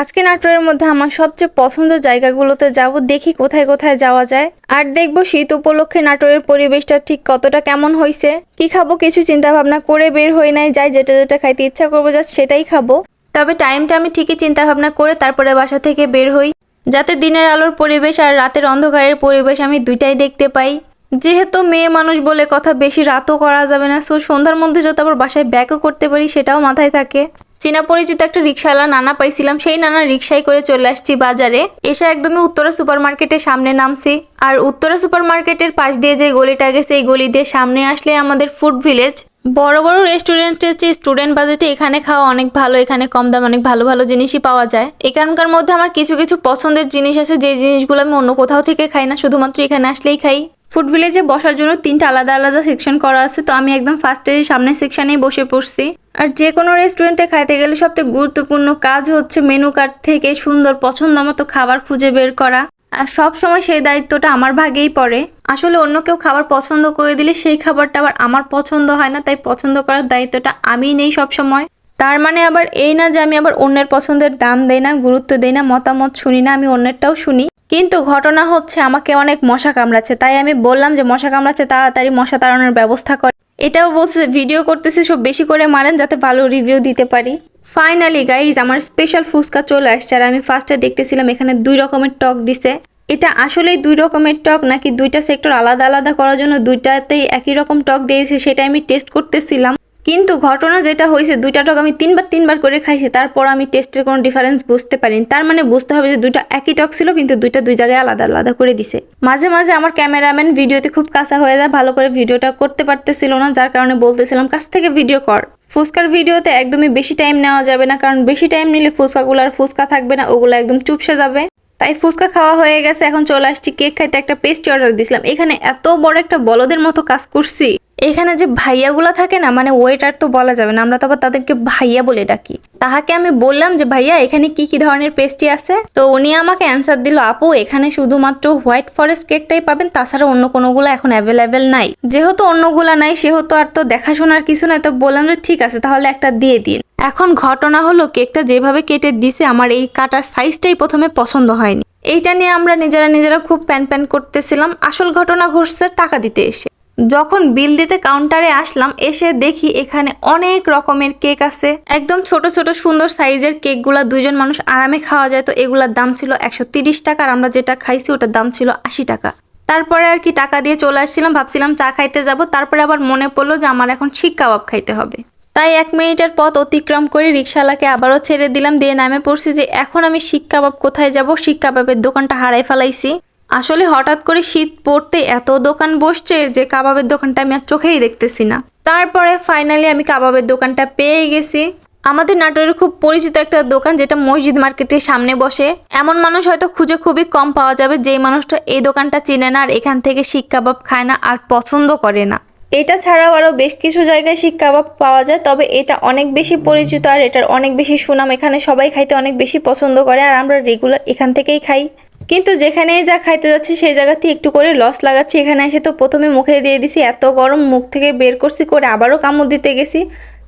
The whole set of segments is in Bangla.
আজকে নাটোরের মধ্যে আমার সবচেয়ে পছন্দের জায়গাগুলোতে যাব দেখি কোথায় কোথায় যাওয়া যায়। আর দেখব শীত উপলক্ষে নাটোরের পরিবেশটা ঠিক কতটা কেমন হয়েছে কি খাব কিছু চিন্তা ভাবনা করে বের হই নাই, যাই যেটা যেটা খাইতে ইচ্ছা করব জাস্ট সেটাই খাব। তবে টাইমটা আমি ঠিকই চিন্তা ভাবনা করে তারপরে বাসা থেকে বের হই। যাতে দিনের আলোর পরিবেশ আর রাতের অন্ধকারের পরিবেশ আমি দুইটাই দেখতে পাই। যেহেতু মেয়ে মানুষ বলে কথা বেশি রাতও করা যাবে না সো সন্ধ্যার মধ্যে যত আবার বাসায় ব্যাকও করতে পারি সেটাও মাথায় থাকে। চীনা পরিচিত একটা রিক্সাওয়ালা নানা পাইছিলাম। সেই নানা রিক্সায় করে চলে আসছি বাজারে। এসে একদমই উত্তরা সুপার মার্কেটের সামনে নামছি। আর উত্তরা সুপার মার্কেটের পাশ দিয়ে যে গলিটা গেছে, এই গলি দিয়ে সামনে আসলে আমাদের ফুড ভিলেজ। বড় বড় রেস্টুরেন্টের চেয়ে স্টুডেন্ট বাজেটে এখানে খাওয়া অনেক ভালো, এখানে কম দাম অনেক ভালো ভালো জিনিসই পাওয়া যায়। এখানকার মধ্যে আমার কিছু কিছু পছন্দের জিনিস আছে, যে জিনিসগুলো আমি অন্য কোথাও থেকে খাই না, শুধুমাত্র এখানে আসলেই খাই। ফুড ভিলেজে বসার জন্য তিনটা আলাদা আলাদা সেকশন করা আছে, তো আমি একদম ফার্স্টে সামনের সেকশনেই বসে পড়ছি। আর যে কোনো রেস্টুরেন্টে খাইতে গেলে সবচেয়ে গুরুত্বপূর্ণ কাজ হচ্ছে মেনু কার্ড থেকে সুন্দর পছন্দ মতো খাবার খুঁজে বের করা। আর সব সময় সেই দায়িত্বটা আমার ভাগেই পড়ে। আসলে অন্য কেউ খাবার পছন্দ করে দিলে সেই খাবারটা আবার আমার পছন্দ হয় না, তাই পছন্দ করার দায়িত্বটা আমিই নেই সব সময় তার মানে আবার এই না যে আমি আবার অন্যের পছন্দের দাম দেই না, গুরুত্ব দেই না, মতামত শুনি না, আমি অন্যেরটাও শুনি। কিন্তু ঘটনা হচ্ছে আমাকে অনেক মশা কামড়াচ্ছে, তাই আমি বললাম যে মশা কামড়াচ্ছে তাড়াতাড়ি মশা তাড়ানোর ব্যবস্থা করে। এটাও বলছে ভিডিও করতেছি, সব বেশি করে মারেন যাতে ভালো রিভিউ দিতে পারি। ফাইনালি গাইজ আমার স্পেশাল ফুচকা চলে আসছে আর আমি ফার্স্টে দেখতেছিলাম এখানে দুই রকমের টক দিছে। এটা আসলেই দুই রকমের টক নাকি দুইটা সেক্টর আলাদা আলাদা করার জন্য দুইটাতেই একই রকম টক দিয়েছে, সেটা আমি টেস্ট করতেছিলাম। কিন্তু ঘটনা যেটা হয়েছে, দুইটা টক আমি তিনবার তিনবার করে খাইছি, তারপর আমি টেস্টের কোনো ডিফারেন্স বুঝতে পারিনি। তার মানে বুঝতে হবে যে দুইটা একই টক ছিল, কিন্তু দুইটা দুই জায়গায় আলাদা আলাদা করে দিছে। মাঝে মাঝে আমার ক্যামেরাম্যান ভিডিওতে খুব কাঁচা হয়ে যায়, ভালো করে ভিডিওটা করতে পারতেছিল না, যার কারণে বলতেছিলাম, কাছ থেকে ভিডিও কর। ফুচকার ভিডিওতে একদমই বেশি টাইম নেওয়া যাবে না, কারণ বেশি টাইম নিলে ফুচকাগুলো আর ফুচকা থাকবে না, ওগুলো একদম চুপসে যাবে। তাই ফুচকা খাওয়া হয়ে গেছে, এখন চলে আসছি কেক খাইতে একটা পেস্ট্রি অর্ডার দিছিলাম। এখানে এত বড় একটা বলদের মতো কাজ করছি। এখানে যে ভাইয়াগুলা থাকে না মানে ওয়েটার তো বলা যাবে না, আমরা তো আবার তাদেরকে ভাইয়া বলে ডাকি। তাহাকে আমি বললাম যে, ভাইয়া, এখানে কি কি ধরনের পেস্ট্রি আছে? তো উনি আমাকে অ্যান্সার দিল, আপু, এখানে শুধুমাত্র হোয়াইট ফরেস্ট কেকটাই পাবেন, তাছাড়া অন্য কোনোগুলো এখন অ্যাভেলেবেল নাই। যেহেতু অন্যগুলা নাই, সেহেতু আর তো দেখাশোনার কিছু নাই, তো বললাম যে, ঠিক আছে, তাহলে একটা দিয়ে দিন। এখন ঘটনা হলো কেকটা যেভাবে কেটে দিছে, আমার এই কাটার সাইজটাই প্রথমে পছন্দ হয়নি। এইটা নিয়ে আমরা নিজেরা নিজেরা খুব প্যান প্যান করতেছিলাম। আসল ঘটনা ঘটছে টাকা দিতে এসে। যখন বিল দিতে কাউন্টারে আসলাম, এসে দেখি এখানে অনেক রকমের কেক আছে। একদম ছোট ছোট, সুন্দর সাইজের কেকগুলা দুইজন মানুষ আরামে খাওয়া যায়। তো এগুলার দাম ছিল একশো তিরিশ টাকা আর আমরা যেটা খাইছি ওটার দাম ছিল আশি টাকা। তারপরে আর কি টাকা দিয়ে চলে আসছিলাম, ভাবছিলাম চা খাইতে যাব। তারপরে আবার মনে পড়ল যে আমার এখন শিক কাবাব খাইতে হবে। তাই এক মিনিটের পথ অতিক্রম করে রিক্সাওয়ালাকে আবারও ছেড়ে দিলাম। দিয়ে নামে পড়ছি যে, এখন আমি শিক কাবাব কোথায় যাব? শিক কাবাবের দোকানটা হারাই ফেলাইছি। আসলে হঠাৎ করে শীত পড়তে এত দোকান বসছে যে কাবাবের দোকানটা আমি আর চোখেই দেখতেছি না। তারপরে ফাইনালি আমি কাবাবের দোকানটা পেয়ে গেছি। আমাদের নাটোরের খুব পরিচিত একটা দোকান যেটা মসজিদ মার্কেটের সামনে বসে। এমন মানুষ হয়তো খুঁজে খুবই কম পাওয়া যাবে যেই মানুষটা এই দোকানটা চিনে না আর এখান থেকে শিক কাবাব খায় না আর পছন্দ করে না। এটা ছাড়াও আরও বেশ কিছু জায়গায় শিক কাবাব পাওয়া যায়, তবে এটা অনেক বেশি পরিচিত আর এটার অনেক বেশি সুনাম এখানে সবাই খাইতে অনেক বেশি পছন্দ করে আর আমরা রেগুলার এখান থেকেই খাই। কিন্তু যেখানেই যা খাইতে যাচ্ছি, সেই জায়গাতে একটু করে লস লাগাচ্ছি। এখানে এসে তো প্রথমে মুখে দিয়ে দিছি, এত গরম মুখ থেকে বের করছি, করে আবারও কামড় দিতে গেছি।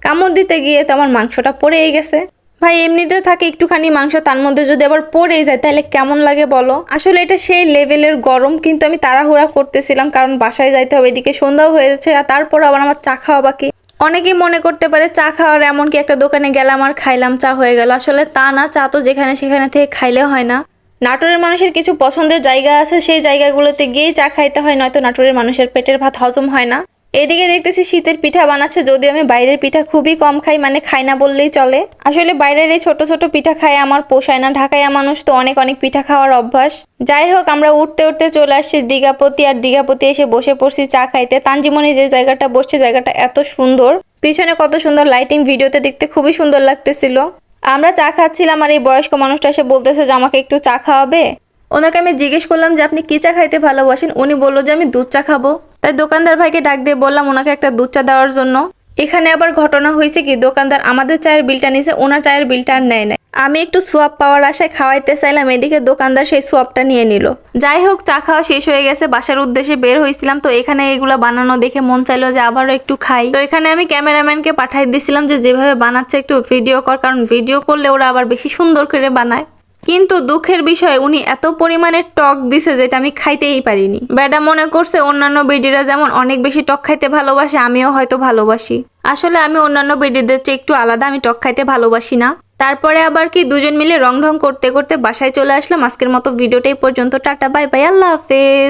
কামড় দিতে গিয়ে তো আমার মাংসটা পড়েই গেছে। ভাই এমনিতে থাকে একটুখানি মাংস, তার মধ্যে যদি আবার পড়েই যায়, তাহলে কেমন লাগে বলো? আসলে এটা সেই লেভেলের গরম, কিন্তু আমি তাড়াহুড়া করতেছিলাম, কারণ বাসায় যাইতে হবে, এদিকে সন্ধ্যাও হয়ে যাচ্ছে, আর তারপর আবার আমার চা খাওয়া বাকি। অনেকেই মনে করতে পারে, চা খাওয়ার এমনকি একটা দোকানে গেলাম, আর খাইলাম, চা হয়ে গেল। আসলে তা না, চা তো যেখানে সেখানে থেকে খাইলে হয় না। নাটোরের মানুষের কিছু পছন্দের জায়গা আছে, সেই জায়গাগুলোতে গিয়েই চা খাইতে হয়, নয়তো নাটোরের মানুষের পেটের ভাত হজম হয় না। এদিকে দেখতেছি শীতের পিঠা বানাচ্ছে, যদিও আমি বাইরের পিঠা খুবই কম খাই মানে খাই না বললেই চলে। আসলে বাইরের এই ছোট ছোট পিঠা খায় আমার পোষায় না, ঢাকায় মানুষ তো অনেক অনেক পিঠা খাওয়ার অভ্যাস। যাই হোক, আমরা উঠতে উঠতে চলে আসছি দীঘাপতি, আর দীঘাপতি এসে বসে পড়ছি চা খাইতে। তাঞ্জিমনি যে জায়গাটা বসছে, জায়গাটা এত সুন্দর। পিছনে কত সুন্দর লাইটিং ভিডিওতে দেখতে খুবই সুন্দর লাগতেছিল। আমরা চা খাচ্ছিলাম আর এই বয়স্ক মানুষটা এসে বলতেছে যে আমাকে একটু চা খাওয়াবে। ওনাকে আমি জিজ্ঞেস করলাম যে, আপনি কি চা খাইতে ভালোবাসেন? উনি বলল যে, আমি দুধ চা খাব। তাই দোকানদার ভাইকে ডাক দিয়ে বললাম ওনাকে একটা দুধ চা দেওয়ার জন্য। এখানে আবার ঘটনা হয়েছে কি, দোকানদার আমাদের চায়ের বিলটা নিয়েছে, ওনার চায়ের বিলটা আর নেয় নাই। আমি একটু সোয়াব পাওয়ার আশায় খাওয়াইতে চাইলাম, এদিকে দোকানদার সেই সোয়াবটা নিয়ে নিল। যাই হোক, চা খাওয়া শেষ হয়ে গেছে, বাসার উদ্দেশ্যে বের হয়েছিলাম, তো এখানে এগুলো বানানো দেখে মন চাইলো যে আবারও একটু খাই। তো এখানে আমি ক্যামেরাম্যানকে পাঠাই দিছিলাম যে যেভাবে বানাচ্ছে একটু ভিডিও কর, কারণ ভিডিও করলে ওরা আবার বেশি সুন্দর করে বানায়। কিন্তু দুঃখের বিষয়, উনি এত পরিমাণে টক দিছে যেটা আমি খাইতেই পারিনি। ব্যাডা মনে করছে অন্যান্য বেডিরা যেমন অনেক বেশি টক খাইতে ভালোবাসে, আমিও হয়তো ভালোবাসি। আসলে আমি অন্যান্য বেডিদের চেয়ে একটু আলাদা, আমি টক খাইতে ভালোবাসি না। তারপরে আবার কি দুজন মিলে রং ঢং করতে করতে বাসায় চলে আসলাম। আজকের মতো ভিডিওটাই পর্যন্ত। টাটা, বাই বাই, আল্লাহ হাফেজ।